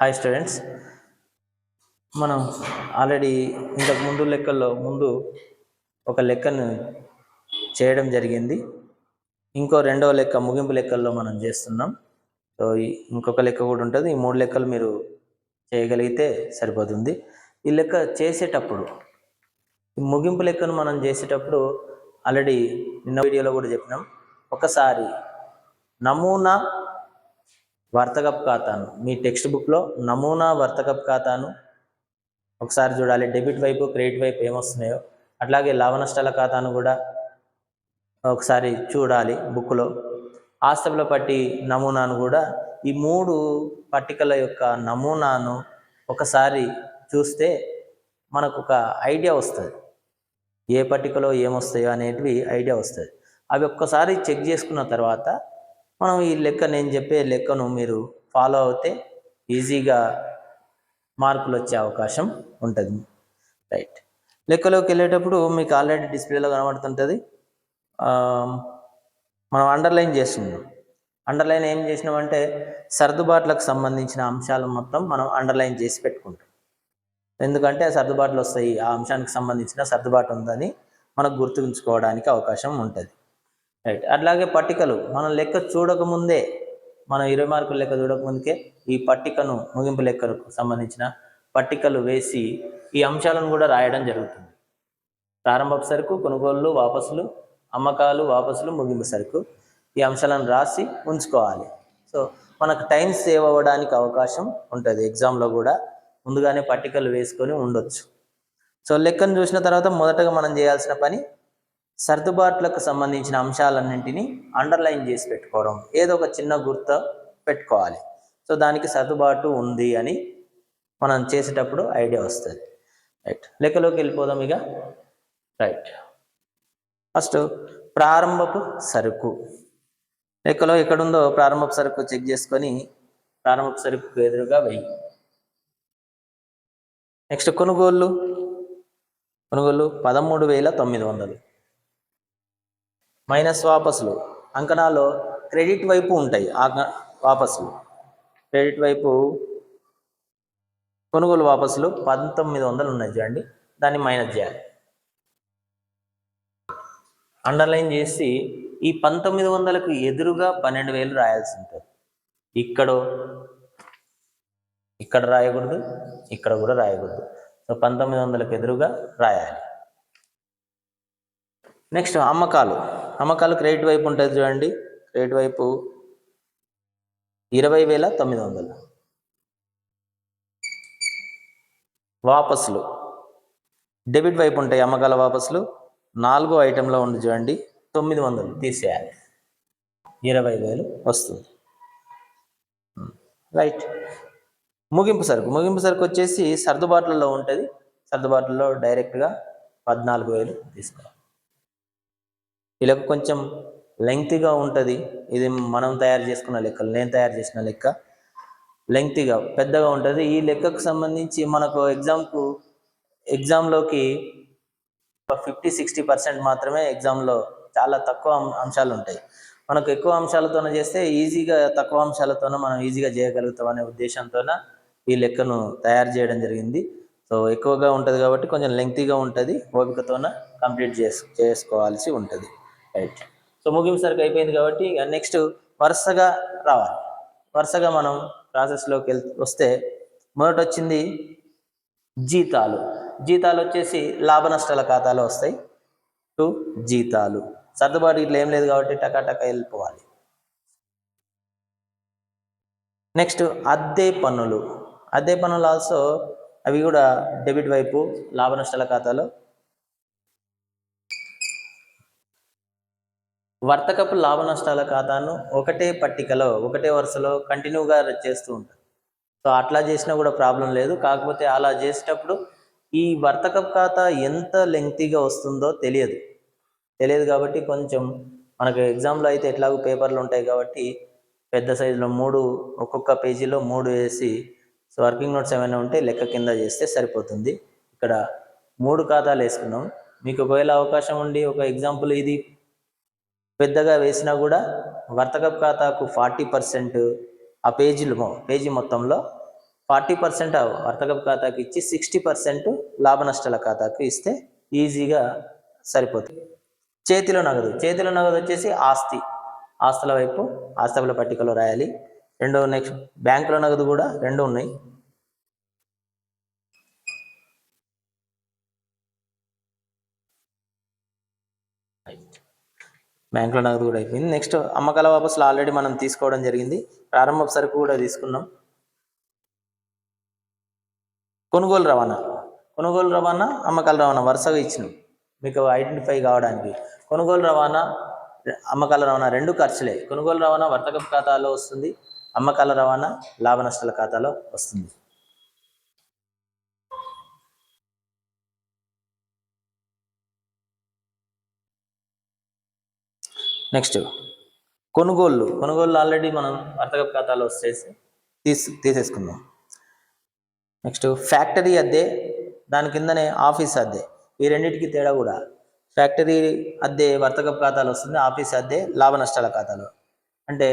Hi students మనం already ఇంతకు ముందు లెక్కల్లో ముందు ఒక లెక్కను చేయడం జరిగింది. ఇంకో రెండవ లెక్క ముగింపు లెక్కల్లో మనం చేస్తున్నాం. సో ఇంకొక లెక్క కూడా ఉంటుంది. ఈ మూడు లెక్కలు మీరు చేయగలిగితే సరిపోతుంది. ఈ లెక్క చేసేటప్పుడు ఈ ముగింపు లెక్కను మనం చేసేటప్పుడు ఆల్రెడీ నిన్న వీడియోలో కూడా చెప్పినాం. ఒకసారి నమూనా వర్తకపు ఖాతాను మీ టెక్స్ట్ బుక్లో నమూనా వర్తకపు ఖాతాను ఒకసారి చూడాలి. డెబిట్ వైపు క్రెడిట్ వైపు ఏమొస్తున్నాయో. అట్లాగే లాభ నష్టాల ఖాతాను కూడా ఒకసారి చూడాలి బుక్లో. ఆస్తుల పట్టి నమూనాను కూడా ఈ మూడు పట్టికల యొక్క నమూనాను ఒకసారి చూస్తే మనకు ఒక ఐడియా వస్తుంది. ఏ పట్టికలో ఏమొస్తాయో అనేటివి ఐడియా వస్తుంది. అవి ఒక్కసారి చెక్ చేసుకున్న తర్వాత మనం ఈ లెక్క నేను చెప్పే లెక్కను మీరు ఫాలో అవుతే ఈజీగా మార్కులు వచ్చే అవకాశం ఉంటుంది. రైట్ లెక్కలోకి వెళ్ళేటప్పుడు మీకు ఆల్రెడీ డిస్ప్లేలో కనబడుతుంటుంది. మనం అండర్లైన్ చేస్తున్నాం. అండర్లైన్ ఏం చేసినామంటే సర్దుబాట్లకు సంబంధించిన అంశాలు మొత్తం మనం అండర్లైన్ చేసి పెట్టుకుంటాం. ఎందుకంటే సర్దుబాట్లు వస్తాయి. ఆ అంశానికి సంబంధించిన సర్దుబాటు ఉందని మనకు గుర్తుంచుకోవడానికి అవకాశం ఉంటుంది. రైట్ అట్లాగే పట్టికలు మనం లెక్క చూడకముందే మనం ఇరవై మార్కుల లెక్క చూడకముందుకే ఈ పట్టికను ముగింపు లెక్కలకు సంబంధించిన పట్టికలు వేసి ఈ అంశాలను కూడా రాయడం జరుగుతుంది. ప్రారంభపు సరుకు కొనుగోళ్ళు వాపసులు అమ్మకాలు వాపసులు ముగింపు సరుకు ఈ అంశాలను రాసి ఉంచుకోవాలి. సో మనకు టైం సేవ్ అవ్వడానికి అవకాశం ఉంటుంది. ఎగ్జామ్లో కూడా ముందుగానే పట్టికలు వేసుకొని ఉండొచ్చు. సో లెక్కను చూసిన తర్వాత మొదటగా మనం చేయాల్సిన పని సర్దుబాట్లకు సంబంధించిన అంశాలన్నింటినీ అండర్లైన్ చేసి పెట్టుకోవడం. ఏదో ఒక చిన్న గుర్త పెట్టుకోవాలి. సో దానికి సర్దుబాటు ఉంది అని మనం చేసేటప్పుడు ఐడియా వస్తుంది. రైట్. లెక్కలోకి వెళ్ళిపోదాం ఇక. రైట్. ఫస్ట్ ప్రారంభపు సరుకు. లెక్కలో ఎక్కడుందో ప్రారంభపు సరుకు చెక్ చేసుకొని ప్రారంభపు సరుకు ఎదురుగా వెయ్యి. నెక్స్ట్ కొనుగోళ్ళు. కొనుగోలు పదమూడు వేల తొమ్మిది వందలు. మైనస్ వాపసులు. అంకణాల్లో క్రెడిట్ వైపు ఉంటాయి ఆ వాపసులు. క్రెడిట్ వైపు కొనుగోలు వాపసులు పంతొమ్మిది వందలు ఉన్నాయి చూడండి. దాన్ని మైనస్ చేయాలి. అండర్లైన్ చేసి ఈ పంతొమ్మిది వందలకు ఎదురుగా పన్నెండు వేలు రాయాల్సి ఉంటుంది. ఇక్కడ ఇక్కడ రాయకూడదు ఇక్కడ కూడా రాయకూడదు. సో పంతొమ్మిది వందలకు ఎదురుగా రాయాలి. నెక్స్ట్ అమ్మకాలు. అమ్మకాలు క్రెడిట్ వైపు ఉంటుంది చూడండి. క్రెడిట్ వైపు ఇరవై వేల తొమ్మిది వందలు. వాపసులు డెబిట్ వైపు ఉంటాయి అమ్మకాల వాపసులు నాలుగో ఐటెంలో ఉంది చూడండి. తొమ్మిది వందలు తీసేయాలి. ఇరవై వేలు వస్తుంది. రైట్. ముగింపు సరుకు. ముగింపు సరుకు వచ్చేసి సర్దుబాట్లలో ఉంటుంది. సర్దుబాట్లలో డైరెక్ట్గా పద్నాలుగు వేలు తీసుకోవాలి. ఇలా కొంచెం లెంగ్తీగా ఉంటుంది. ఇది మనం తయారు చేసుకున్న లెక్క నేను తయారు చేసిన లెక్క. లెంగ్తీగా పెద్దగా ఉంటుంది. ఈ లెక్కకు సంబంధించి మనకు ఎగ్జామ్కు ఎగ్జామ్లోకి ఫిఫ్టీ సిక్స్టీ పర్సెంట్ మాత్రమే ఎగ్జామ్లో చాలా తక్కువ అంశాలు ఉంటాయి. మనకు ఎక్కువ అంశాలతోనే చేస్తే ఈజీగా తక్కువ అంశాలతోనే మనం ఈజీగా చేయగలుగుతాం అనే ఉద్దేశంతోన ఈ లెక్కను తయారు చేయడం జరిగింది. సో ఎక్కువగా ఉంటుంది కాబట్టి కొంచెం లెంగ్తీగా ఉంటుంది. ఓపికతోన కంప్లీట్ చేసు చేసుకోవాల్సి ఉంటుంది. రైట్ సో ముగింపు సరికి అయిపోయింది కాబట్టి నెక్స్ట్ వరుసగా రావాలి. వరుసగా మనం ప్రాసెస్లోకి వెళ్ వస్తే మొదట వచ్చింది జీతాలు. జీతాలు వచ్చేసి లాభ నష్టాల ఖాతాలో వస్తాయి. టు జీతాలు. సర్దుబాటు ఇట్లా ఏం లేదు కాబట్టి టకాటక వెళ్ళిపోవాలి. నెక్స్ట్ అద్దె పన్నులు. అద్దె పన్నులు ఆల్సో అవి కూడా డెబిట్ వైపు లాభ నష్టాల ఖాతాలో వర్తకపు లాభ నష్టాల ఖాతాను ఒకటే పట్టికలో ఒకటే వరుసలో కంటిన్యూగా చేస్తూ ఉంటారు. సో అట్లా చేసినా కూడా ప్రాబ్లం లేదు. కాకపోతే అలా చేసేటప్పుడు ఈ వర్తకపు ఖాతా ఎంత లెంగ్తీగా వస్తుందో తెలియదు. తెలియదు కాబట్టి కొంచెం మనకు ఎగ్జామ్లో అయితే ఎట్లాగో పేపర్లు ఉంటాయి కాబట్టి పెద్ద సైజులో మూడు ఒక్కొక్క పేజీలో మూడు వేసి సో వర్కింగ్ నోట్స్ ఏమైనా ఉంటే లెక్క కింద చేస్తే సరిపోతుంది. ఇక్కడ మూడు ఖాతాలు వేసుకున్నాం. మీకు ఒకవేళ అవకాశం ఉండి ఒక ఎగ్జాంపుల్ ఇది పెద్దగా వేసినా కూడా వర్తకపు ఖాతాకు ఫార్టీ పర్సెంట్ ఆ పేజీలు మొ- పేజీ మొత్తంలో ఫార్టీ పర్సెంట్ వర్తకపు ఖాతాకి ఇచ్చి సిక్స్టీ పర్సెంట్ లాభ నష్టాల ఖాతాకు ఇస్తే ఈజీగా సరిపోతుంది. చేతిలో నగదు చేతిలో నగదు వచ్చేసి ఆస్తి. ఆస్తుల వైపు ఆస్తుల పట్టికలో రాయాలి. రెండు నెక్స్ట్ బ్యాంకులో నగదు కూడా రెండు ఉన్నాయి. బ్యాంకులో నగదు కూడా అయిపోయింది. నెక్స్ట్ అమ్మకాల వాపసులు ఆల్రెడీ మనం తీసుకోవడం జరిగింది. ప్రారంభ సరుకు కూడా తీసుకున్నాం. కొనుగోలు రవాణా. కొనుగోలు రవాణా అమ్మకాల రవాణా వరుసగా ఇచ్చినాం. మీకు ఐడెంటిఫై కావడానికి. కొనుగోలు రవాణా అమ్మకాల రవాణా రెండు ఖర్చులే. కొనుగోలు రవాణా వర్తకపు ఖాతాలో వస్తుంది. అమ్మకాల రవాణా లాభ నష్టాల ఖాతాలో వస్తుంది. నెక్స్ట్ కొనుగోళ్ళు. కొనుగోళ్ళు ఆల్రెడీ మనం వర్తకపు ఖాతాలో వచ్చేసి తీసు తీసేసుకుందాం. నెక్స్ట్ ఫ్యాక్టరీ అద్దె దాని కిందనే ఆఫీస్ అద్దె. ఈ రెండింటికి తేడా కూడా. ఫ్యాక్టరీ అద్దె వర్తకపు ఖాతాలో వస్తుంది ఆఫీస్ అద్దె లాభ నష్టాల ఖాతాలో. అంటే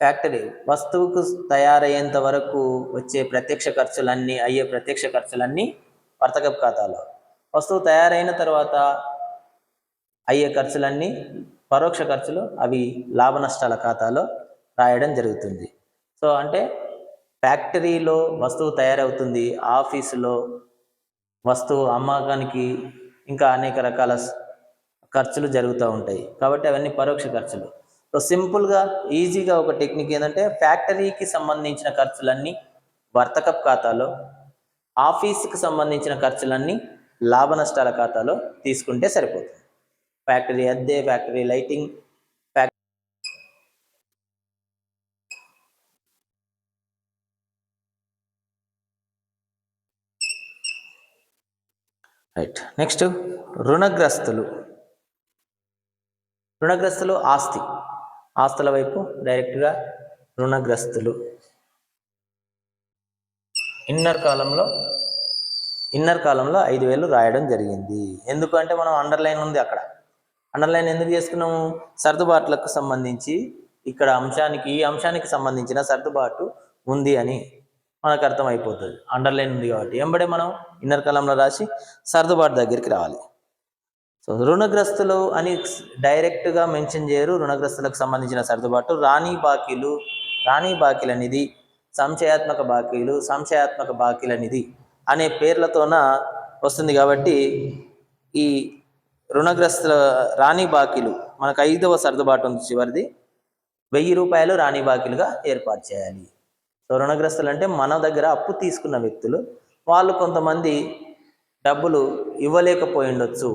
ఫ్యాక్టరీ వస్తువుకు తయారయ్యేంత వరకు వచ్చే ప్రత్యక్ష ఖర్చులన్నీ అయ్యే ప్రత్యక్ష ఖర్చులన్నీ వర్తకపు ఖాతాలో. వస్తువు తయారైన తర్వాత అయ్యే ఖర్చులన్నీ పరోక్ష ఖర్చులు అవి లాభ నష్టాల ఖాతాలో రాయడం జరుగుతుంది. సో అంటే ఫ్యాక్టరీలో వస్తువు తయారవుతుంది ఆఫీసులో వస్తువు అమ్మకానికి ఇంకా అనేక రకాల ఖర్చులు జరుగుతూ ఉంటాయి. కాబట్టి అవన్నీ పరోక్ష ఖర్చులు. సో సింపుల్గా ఈజీగా ఒక టెక్నిక్ ఏంటంటే ఫ్యాక్టరీకి సంబంధించిన ఖర్చులన్నీ వర్తకప్ ఖాతాలో ఆఫీస్కి సంబంధించిన ఖర్చులన్నీ లాభ నష్టాల ఖాతాలో తీసుకుంటే సరిపోతుంది. ఫ్యాక్టరీ అద్దె factory lighting factory. Next రుణగ్రస్తులు. రుణగ్రస్తులు ఆస్తి. ఆస్తుల వైపు డైరెక్ట్గా రుణగ్రస్తులు. ఇన్నర్ కాలంలో ఇన్నర్ కాలంలో ఐదు వేలు రాయడం జరిగింది. ఎందుకంటే మనం అండర్లైన్ ఉంది అక్కడ. అండర్లైన్ ఎందుకు చేసుకున్నాము? సర్దుబాట్లకు సంబంధించి ఇక్కడ అంశానికి ఈ అంశానికి సంబంధించిన సర్దుబాటు ఉంది అని మనకు అర్థమైపోతుంది. అండర్లైన్ ఉంది కాబట్టి ఎంబడే మనం ఇన్నర్ కాలంలో రాసి సర్దుబాటు దగ్గరికి రావాలి. సో రుణగ్రస్తులు అని డైరెక్ట్గా మెన్షన్ చేయరు. రుణగ్రస్తులకు సంబంధించిన సర్దుబాటు. రాణి బాకీలు రాణి బాకీల నిధి సంశయాత్మక బాకీలు సంశయాత్మక బాకీల నిధి అనే పేర్లతోన వస్తుంది కాబట్టి ఈ రుణగ్రస్తుల రాణి బాకీలు మనకు ఐదవ సర్దుబాటు ఉంది చివరిది. వెయ్యి రూపాయలు రాణి బాకీలుగా ఏర్పాటు చేయాలి. సో రుణగ్రస్తులు అంటే మన దగ్గర అప్పు తీసుకున్న వ్యక్తులు. వాళ్ళు కొంతమంది డబ్బులు ఇవ్వలేకపోయి ఉండొచ్చు.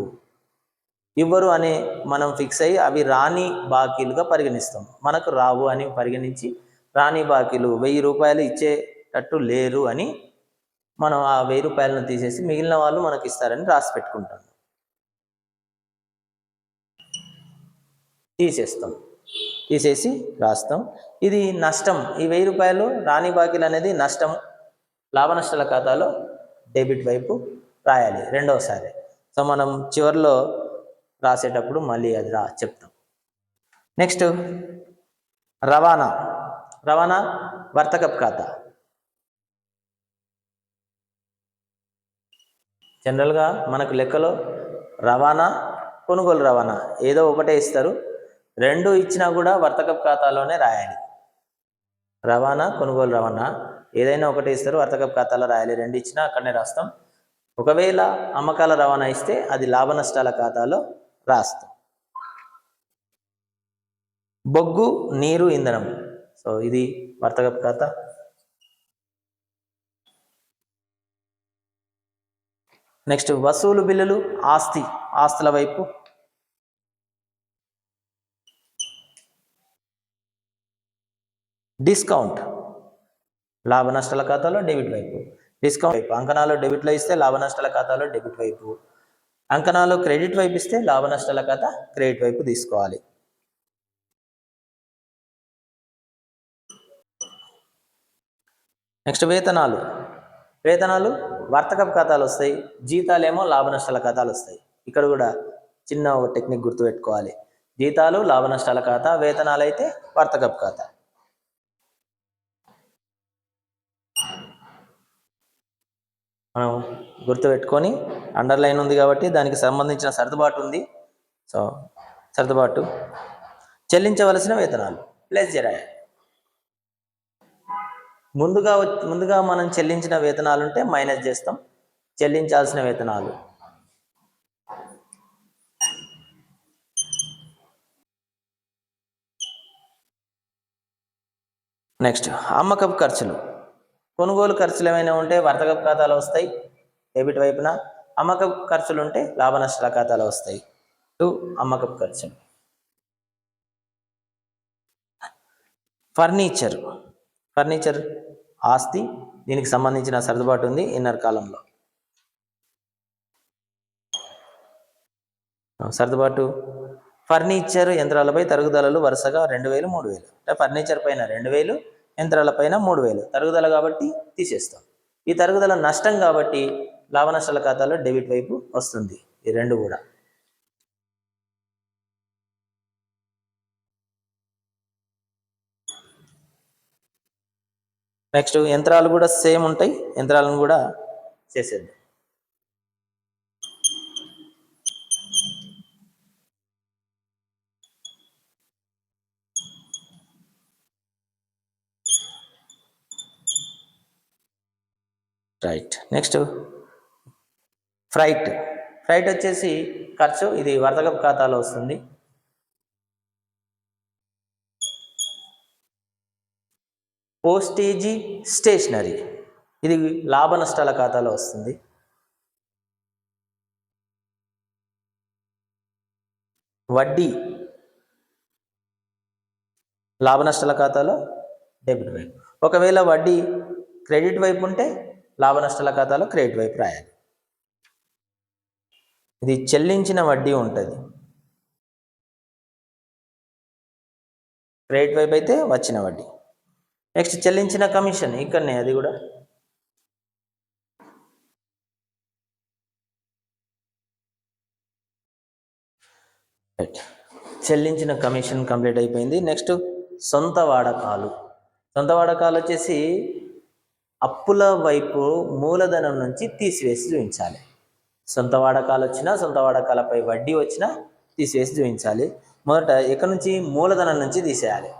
ఇవ్వరు అనే మనం ఫిక్స్ అయ్యి అవి రాణి బాకీలుగా పరిగణిస్తాం. మనకు రావు అని పరిగణించి రాణి బాకీలు వెయ్యి రూపాయలు ఇచ్చేటట్టు లేరు అని మనం ఆ వెయ్యి రూపాయలను తీసేసి మిగిలిన వాళ్ళు మనకి ఇస్తారని రాసి పెట్టుకుంటాం. తీసేస్తాం. తీసేసి రాస్తాం. ఇది నష్టం. ఈ వెయ్యి రూపాయలు రాణి బాకీలు అనేది నష్టం. లాభ నష్టాల ఖాతాలో డెబిట్ వైపు రాయాలి రెండవసారి. సో మనం చివరిలో రాసేటప్పుడు మళ్ళీ అది రా చెప్తాం. నెక్స్ట్ రవాణా. రవాణా వర్తకప్ ఖాతా. జనరల్గా మనకు లెక్కలో రవాణా కొనుగోలు రవాణా ఏదో ఒకటే ఇస్తారు. రెండు ఇచ్చినా కూడా వర్తకపు ఖాతాలోనే రాయాలి. రవాణా కొనుగోలు రవాణా. ఏదైనా ఒకటి ఇస్తారు వర్తకపు ఖాతాలో రాయాలి. రెండు ఇచ్చినా అక్కడనే రాస్తాం. ఒకవేళ అమ్మకాల రవాణా ఇస్తే అది లాభ నష్టాల ఖాతాలో రాస్తాం. బొగ్గు నీరు ఇంధనం. సో ఇది వర్తకపు ఖాతా. నెక్స్ట్ వసూలు బిల్లులు ఆస్తి ఆస్తుల వైపు. డిస్కౌంట్. లాభ నష్టాల ఖాతాలో డెబిట్ వైపు. డిస్కౌంట్ వైపు. అంకణాలు డెబిట్లో ఇస్తే లాభ నష్టాల ఖాతాలో డెబిట్ వైపు. అంకణాలు క్రెడిట్ వైపు ఇస్తే లాభ నష్టాల ఖాతా క్రెడిట్ వైపు తీసుకోవాలి. నెక్స్ట్ వేతనాలు. వేతనాలు వర్తకపు ఖాతాలు వస్తాయి. జీతాలేమో లాభ నష్టాల ఖాతాలు వస్తాయి. ఇక్కడ కూడా చిన్న టెక్నిక్ గుర్తుపెట్టుకోవాలి. జీతాలు లాభ నష్టాల ఖాతా వేతనాలు అయితే వర్తకపు ఖాతా. మనం గుర్తుపెట్టుకొని అండర్లైన్ ఉంది కాబట్టి దానికి సంబంధించిన సర్దుబాటు ఉంది. సో సర్దుబాటు. చెల్లించవలసిన వేతనాలు. ప్లస్ జరాయి ముందుగా ముందుగా మనం చెల్లించిన వేతనాలు ఉంటే మైనస్ చేస్తాం. చెల్లించాల్సిన వేతనాలు. నెక్స్ట్ అమ్మకపు ఖర్చులు. కొనుగోలు ఖర్చులు ఏమైనా ఉంటే వర్తకపు ఖాతాలో వస్తాయి. డెబిట్ వైపున అమ్మకపు ఖర్చులు ఉంటే లాభ నష్టాల ఖాతాలో వస్తాయి. టూ అమ్మకపు ఖర్చులు ఫర్నిచర్. ఫర్నిచర్ ఆస్తి దీనికి సంబంధించిన సర్దుబాటు ఉంది ఇన్నర్ కాలంలో. సర్దుబాటు. ఫర్నిచర్ యంత్రాలపై తరుగుదలలు వరుసగా రెండు వేలు మూడు వేలు. అంటే ఫర్నిచర్ పైన రెండు వేలు యంత్రాల పైన మూడు వేలు. తరుగుదల కాబట్టి తీసేస్తాం. ఈ తరుగుదల నష్టం కాబట్టి లాభ నష్టాల ఖాతాలో డెబిట్ వైపు వస్తుంది. ఈ రెండు కూడా. నెక్స్ట్ యంత్రాలు కూడా సేమ్ ఉంటాయి. యంత్రాలను కూడా చేసేద్దాం. రైట్ నెక్స్ట్ ఫ్రైట్ ఫ్రైట్ వచ్చేసి ఖర్చు. ఇది వర్తకపు ఖాతాలో వస్తుంది. పోస్టేజీ స్టేషనరీ ఇది లాభ నష్టాల ఖాతాలో వస్తుంది. వడ్డీ. లాభ నష్టాల ఖాతాలో డెబిట్. వైపు ఒకవేళ వడ్డీ క్రెడిట్ వైపు ఉంటే లాభ నష్టాల ఖాతాలో క్రెడిట్ వైపు రాయాలి. ఇది చెల్లించిన వడ్డీ ఉంటుంది. క్రెడిట్ వైపు అయితే వచ్చిన వడ్డీ. నెక్స్ట్ చెల్లించిన కమిషన్ ఇక్కడనే అది కూడా. చెల్లించిన కమిషన్ కంప్లీట్ అయిపోయింది. నెక్స్ట్ సొంత వాడకాలు. సొంత వాడకాలు వచ్చేసి అప్పుల వైపు మూలధనం నుంచి తీసివేసి చూపించాలి సొంత వాడకాలు వచ్చినా సొంత వాడకాలపై వడ్డీ వచ్చినా తీసివేసి చూపించాలి మొదట ఎక్కడి నుంచి? మూలధనం నుంచి తీసేయాలి.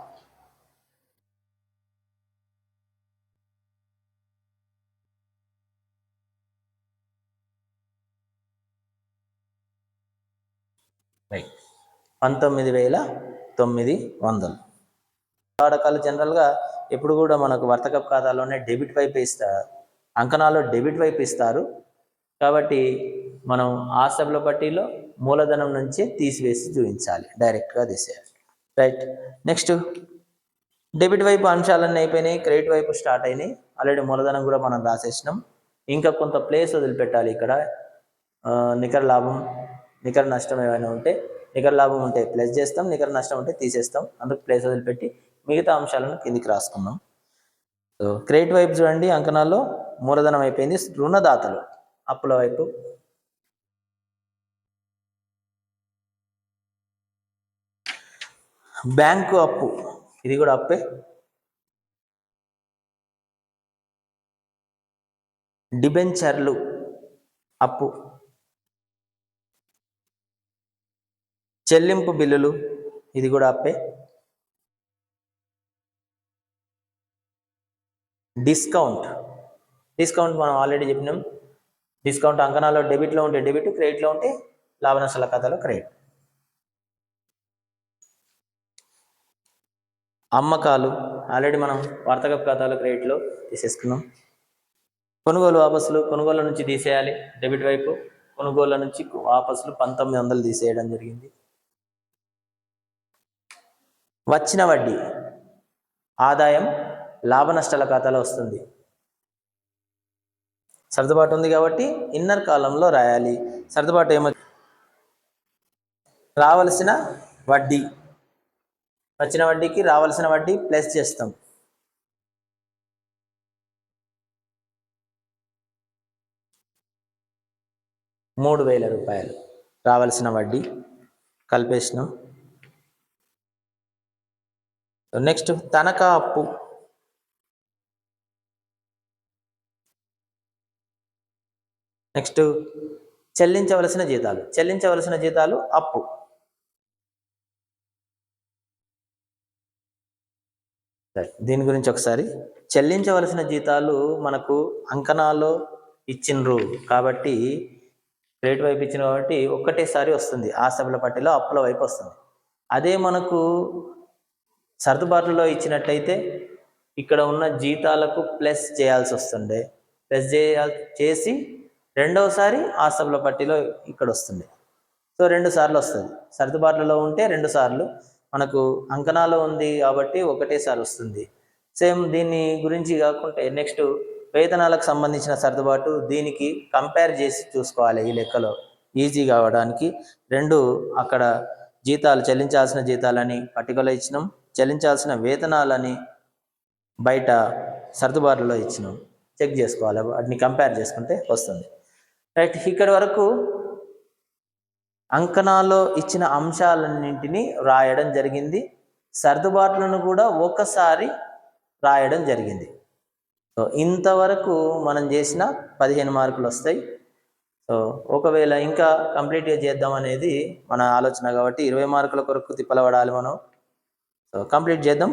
రైట్. పంతొమ్మిది వేల తొమ్మిది వందలు. వాడకాలు జనరల్గా ఎప్పుడు కూడా మనకు వర్తకపు ఖాతాలోనే డెబిట్ వైపు ఇస్తారు అంకణాల్లో డెబిట్ వైపు ఇస్తారు. కాబట్టి మనం ఆ సభ్యుల పట్టీలో మూలధనం నుంచే తీసివేసి చూపించాలి. డైరెక్ట్గా తీసేయాలి. రైట్. నెక్స్ట్. డెబిట్ వైపు అంశాలన్నీ అయిపోయినాయి. క్రెడిట్ వైపు స్టార్ట్ అయినాయి. ఆల్రెడీ మూలధనం కూడా మనం రాసేసినాం. ఇంకా కొంత ప్లేస్ వదిలిపెట్టాలి ఇక్కడ. నికర లాభం నికర నష్టం ఏమైనా ఉంటే నికర లాభం ఉంటే ప్లస్ చేస్తాం నికర నష్టం ఉంటే తీసేస్తాం. అందుకు ప్లేస్ వదిలిపెట్టి మిగతా అంశాలను కిందికి రాసుకున్నాం సో క్రెడిట్ వైపు చూడండి అంకణాల్లో మూలధనం అయిపోయింది రుణదాతలు. అప్పుల వైపు. బ్యాంకు అప్పు ఇది కూడా అప్పే. డిబెంచర్లు అప్పు. చెల్లింపు బిల్లులు ఇది కూడా అప్పే. డిస్కౌంట్. డిస్కౌంట్ మనం ఆల్రెడీ చెప్పినాం. డిస్కౌంట్ అంకణాల్లో డెబిట్లో ఉంటే డెబిట్ క్రెడిట్లో ఉంటే లాభ నష్టాల ఖాతాలో క్రెడిట్. అమ్మకాలు ఆల్రెడీ మనం వర్తకపు ఖాతాలో క్రెడిట్లో తీసేసుకున్నాం. కొనుగోలు వాపసులు కొనుగోలు నుంచి తీసేయాలి డెబిట్ వైపు. కొనుగోలు నుంచి వాపసులు పంతొమ్మిది వందలు తీసేయడం జరిగింది. వచ్చిన వడ్డీ ఆదాయం లాభ నష్టాల ఖాతాలో వస్తుంది. సర్దుబాటు ఉంది కాబట్టి ఇన్నర్ కాలంలో రాయాలి. సర్దుబాటు ఏమో రావలసిన వడ్డీ. వచ్చిన వడ్డీకి రావాల్సిన వడ్డీ ప్లస్ చేస్తాం. మూడు వేల రూపాయలు రావాల్సిన వడ్డీ కలిపేసినాం. నెక్స్ట్ తనఖా అప్పు. నెక్స్ట్ చెల్లించవలసిన జీతాలు. చెల్లించవలసిన జీతాలు అప్పు. సరే, దీని గురించి ఒకసారి. చెల్లించవలసిన జీతాలు మనకు అంకణాల్లో ఇచ్చిండ్రు కాబట్టి క్రెడిట్ వైపు ఇచ్చిన కాబట్టి ఒక్కటేసారి వస్తుంది. ఆస్తపుల పట్టిలో అప్పుల వైపు వస్తుంది. అదే మనకు సర్దుబాటులో ఇచ్చినట్టయితే ఇక్కడ ఉన్న జీతాలకు ప్లస్ చేయాల్సి వస్తుండే. ప్లస్ చేయాల్ చేసి రెండవసారి ఆస్తపుల పట్టిలో ఇక్కడ వస్తుంది. సో రెండు సార్లు వస్తుంది. సర్దుబాట్లలో ఉంటే రెండు సార్లు. మనకు అంకణాలో ఉంది కాబట్టి ఒకటేసారి వస్తుంది. సేమ్ దీన్ని గురించి కాకుంటే నెక్స్ట్ వేతనాలకు సంబంధించిన సర్దుబాటు దీనికి కంపేర్ చేసి చూసుకోవాలి ఈ లెక్కలో. ఈజీ కావడానికి రెండు అక్కడ జీతాలు చెల్లించాల్సిన జీతాలని పట్టికలో ఇచ్చినాం. చెల్లించాల్సిన వేతనాలని బయట సర్దుబాటులో ఇచ్చినాం. చెక్ చేసుకోవాలి. వాటిని కంపేర్ చేసుకుంటే వస్తుంది. రైట్ ఇక్కడి వరకు అంకణాల్లో ఇచ్చిన అంశాలన్నింటినీ రాయడం జరిగింది. సర్దుబాట్లను కూడా ఒకసారి రాయడం జరిగింది. సో ఇంతవరకు మనం చేసిన పదిహేను మార్కులు వస్తాయి. సో ఒకవేళ ఇంకా కంప్లీట్గా చేద్దాం అనేది మన ఆలోచన కాబట్టి ఇరవై మార్కుల కొరకు తిప్పలబడాలి మనం. సో కంప్లీట్ చేద్దాం.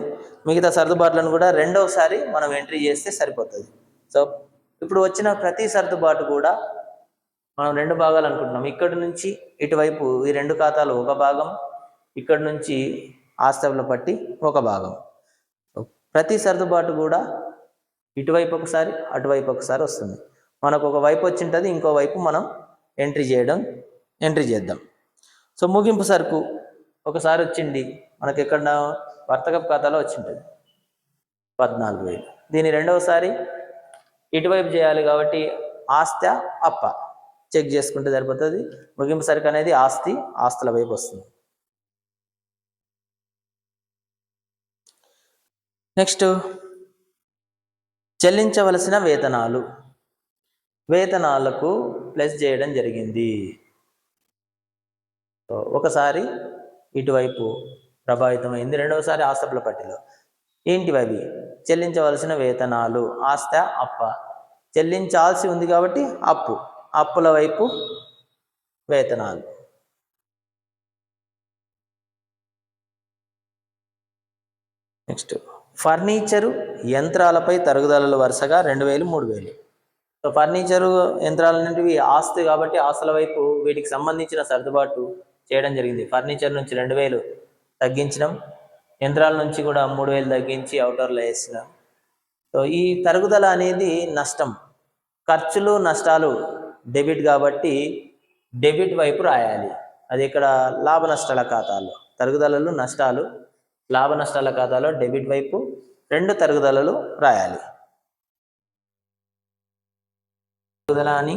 మిగతా సర్దుబాట్లను కూడా రెండవసారి మనం ఎంట్రీ చేస్తే సరిపోతుంది. సో ఇప్పుడు వచ్చిన ప్రతి సర్దుబాటు కూడా మనం రెండు భాగాలు అనుకుంటున్నాం. ఇక్కడి నుంచి ఇటువైపు ఈ రెండు ఖాతాలు ఒక భాగం ఇక్కడి నుంచి ఆస్తవుల పట్టి ఒక భాగం. ప్రతి సర్దుబాటు కూడా ఇటువైపు ఒకసారి అటువైపు ఒకసారి వస్తుంది. మనకు ఒక వైపు వచ్చింటుంది ఇంకో వైపు మనం ఎంట్రీ చేయడం ఎంట్రీ చేద్దాం. సో ముగింపు సరుకు ఒకసారి వచ్చింది మనకి ఎక్కడ వర్తకపు ఖాతాలో వచ్చింటుంది. పద్నాలుగు వేలు. దీని రెండవసారి ఇటువైపు చేయాలి కాబట్టి ఆస్త అప్ప. చెక్ చేసుకుంటే సరిపోతుంది. ముగింపు సరుకు అనేది ఆస్తి ఆస్తుల వైపు వస్తుంది. నెక్స్ట్ చెల్లించవలసిన వేతనాలు. వేతనాలకు ప్లస్ చేయడం జరిగింది. ఒకసారి ఇటువైపు ప్రభావితమైంది. రెండవసారి ఆస్తపుల పట్టిలో. ఏంటివి అవి? చెల్లించవలసిన వేతనాలు. ఆస్త అప్ప. చెల్లించాల్సి ఉంది కాబట్టి అప్పు. అప్పుల వైపు వేతనాలు. నెక్స్ట్ ఫర్నిచరు యంత్రాలపై తరుగుదలలు వరుసగా రెండు వేలు మూడు వేలు. సో ఫర్నిచరు యంత్రాలన్నింటివి ఆస్తి కాబట్టి ఆస్తుల వైపు వీటికి సంబంధించిన సర్దుబాటు చేయడం జరిగింది. ఫర్నిచర్ నుంచి రెండు వేలు తగ్గించడం యంత్రాల నుంచి కూడా మూడు వేలు తగ్గించి అవుటర్లో వేసిన. సో ఈ తరుగుదల అనేది నష్టం. ఖర్చులు నష్టాలు డెబిట్ కాబట్టి డెబిట్ వైపు రాయాలి. అది ఇక్కడ లాభ నష్టాల ఖాతాలో తరుగుదలలు నష్టాలు లాభ నష్టాల ఖాతాలో డెబిట్ వైపు రెండు తరుగుదలలు రాయాలి. తరుగుదల అని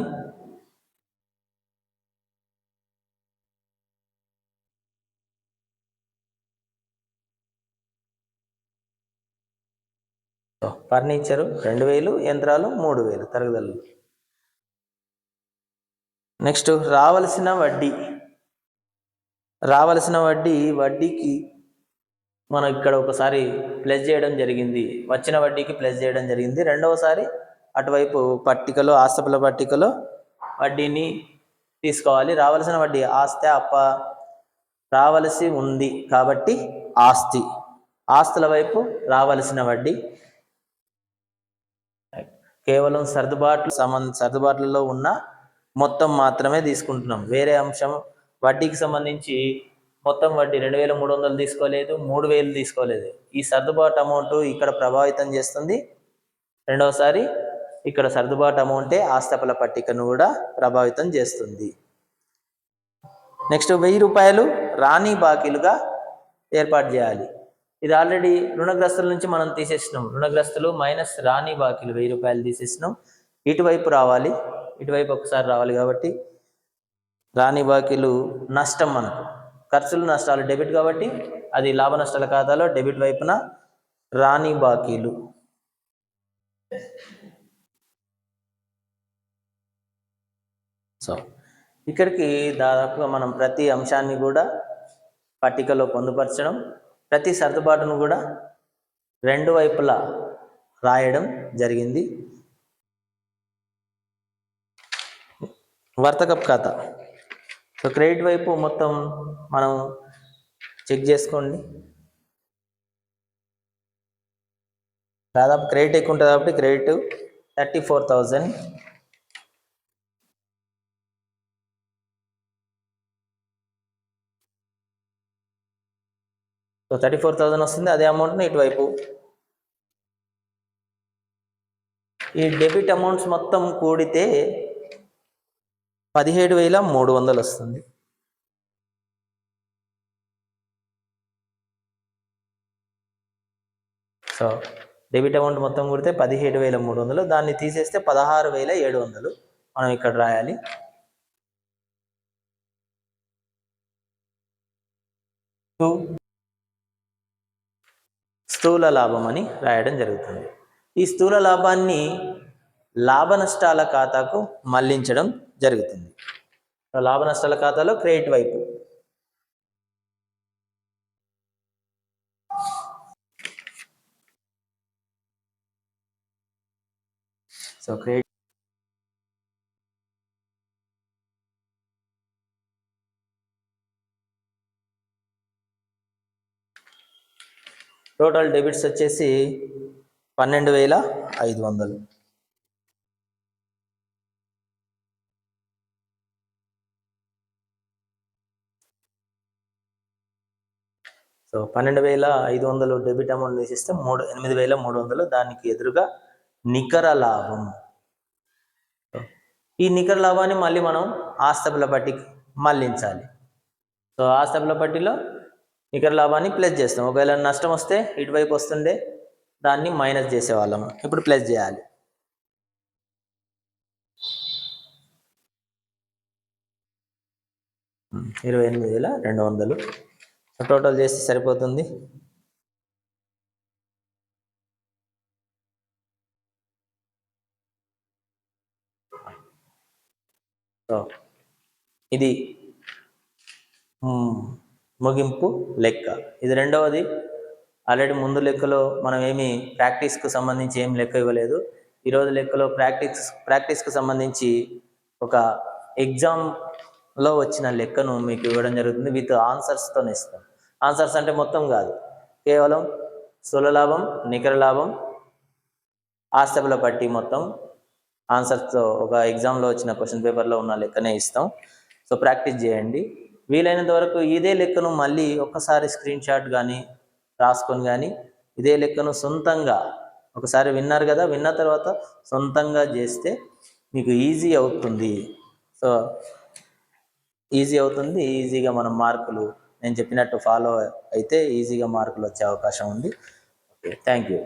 ఫర్నిచరు రెండు వేలు యంత్రాలు మూడు వేలు తరుగుదలలు నెక్స్ట్ రావలసిన వడ్డీ. రావలసిన వడ్డీ వడ్డీకి మనం ఇక్కడ ఒకసారి ప్లస్ చేయడం జరిగింది. వచ్చిన వడ్డీకి ప్లస్ చేయడం జరిగింది. రెండవసారి అటువైపు పట్టికలో ఆస్తపుల పట్టికలో వడ్డీని తీసుకోవాలి. రావలసిన వడ్డీ ఆస్తి అప్ప రావలసి ఉంది కాబట్టి ఆస్తి. ఆస్తుల వైపు రావలసిన వడ్డీ. కేవలం సర్దుబాట్లు సంబంధ సర్దుబాట్లలో ఉన్న మొత్తం మాత్రమే తీసుకుంటున్నాం. వేరే అంశం వడ్డీకి సంబంధించి మొత్తం వడ్డీ రెండు వేల మూడు వందలు తీసుకోలేదు మూడు వేలు తీసుకోలేదు. ఈ సర్దుబాటు అమౌంట్ ఇక్కడ ప్రభావితం చేస్తుంది. రెండవసారి ఇక్కడ సర్దుబాటు అమౌంటే ఆస్తపల పట్టికను కూడా ప్రభావితం చేస్తుంది. నెక్స్ట్ వెయ్యి రూపాయలు రాణి బాకీలుగా ఏర్పాటు చేయాలి. ఇది ఆల్రెడీ రుణగ్రస్తుల నుంచి మనం తీసేసినాం. రుణగ్రస్తులు మైనస్ రాణి బాకీలు వెయ్యి రూపాయలు తీసేసినాం. ఇటువైపు రావాలి. ఇటువైపు ఒకసారి రావాలి కాబట్టి రాణి బాకీలు నష్టం మనకు. ఖర్చులు నష్టాలు డెబిట్ కాబట్టి అది లాభ నష్టాల ఖాతాలో డెబిట్ వైపున రాణి బాకీలు. సో ఇక్కడికి దాదాపుగా మనం ప్రతి అంశాన్ని కూడా పట్టికలో పొందుపరచడం ప్రతి సర్దుబాటును కూడా రెండు వైపులా రాయడం జరిగింది. వర్తకప్ ఖాతా. సో క్రెడిట్ వైపు మొత్తం మనం చెక్ చేసుకోండి. దాదాపు క్రెడిట్ ఎక్కువ ఉంటుంది కాబట్టి credit thirty four thousand. So thirty four thousand వస్తుంది. అదే అమౌంట్ని ఇటువైపు. ఈ డెబిట్ అమౌంట్స్ మొత్తం కూడితే పదిహేడు వేల మూడు వందలు వస్తుంది. సో డెబిట్ అమౌంట్ మొత్తం కుడితే పదిహేడు వేల మూడు వందలు దాన్ని తీసేస్తే పదహారు వేల ఏడు వందలు మనం ఇక్కడ రాయాలి. స్థూల లాభం అని రాయడం జరుగుతుంది. ఈ స్థూల లాభాన్ని లాభ నష్టాల ఖాతాకు మళ్ళించడం జరుగుతుంది. లాభ నష్టాల ఖాతాలో క్రెడిట్ వైపు. సో క్రెడిట్ టోటల్ డెబిట్స్ వచ్చేసి పన్నెండు వేల ఐదు వందలు. సో పన్నెండు వేల ఐదు వందలు డెబిట్ అమౌంట్ తీసిస్తే మూడు ఎనిమిది వేల మూడు వందలు దానికి ఎదురుగా నికర లాభం. ఈ నికర లాభాన్ని మళ్ళీ మనం ఆస్తబుల పట్టికి మళ్ళించాలి. సో ఆస్తబుల పట్టిలో నికర లాభాన్ని ప్లస్ చేస్తాం. ఒకవేళ నష్టం వస్తే ఇటువైపు వస్తుండే దాన్ని మైనస్ చేసేవాళ్ళము ఇప్పుడు ప్లస్ చేయాలి. ఇరవై ఎనిమిది వేల రెండు వందలు టోటల్ చేస్తే సరిపోతుంది. సో ఇది ముగింపు లెక్క. ఇది రెండవది. ఆల్రెడీ ముందు లెక్కలో మనం ఏమి ప్రాక్టీస్కు సంబంధించి ఏం లెక్క ఇవ్వలేదు. ఈరోజు లెక్కలో ప్రాక్టీస్ ప్రాక్టీస్కు సంబంధించి ఒక ఎగ్జామ్ లో వచ్చిన లెక్కను మీకు ఇవ్వడం జరుగుతుంది. విత్ ఆన్సర్స్తో ఇస్తాం. ఆన్సర్స్ అంటే మొత్తం కాదు. కేవలం స్థూల లాభం నికర లాభం ఆస్తపుల పట్టి మొత్తం ఆన్సర్స్తో ఒక ఎగ్జామ్లో వచ్చిన క్వశ్చన్ పేపర్లో ఉన్న లెక్కనే ఇస్తాం. సో ప్రాక్టీస్ చేయండి. వీలైనంత వరకు ఇదే లెక్కను మళ్ళీ ఒక్కసారి స్క్రీన్ షాట్ కానీ రాసుకొని కానీ ఇదే లెక్కను సొంతంగా ఒకసారి విన్నారు కదా విన్న తర్వాత సొంతంగా చేస్తే మీకు ఈజీ అవుతుంది. సో ఈజీ అవుతుంది ఈజీగా మనం మార్కులు నేను చెప్పినట్టు ఫాలో అయితే ఈజీగా మార్కులు వచ్చే అవకాశం ఉంది. Okay thank you.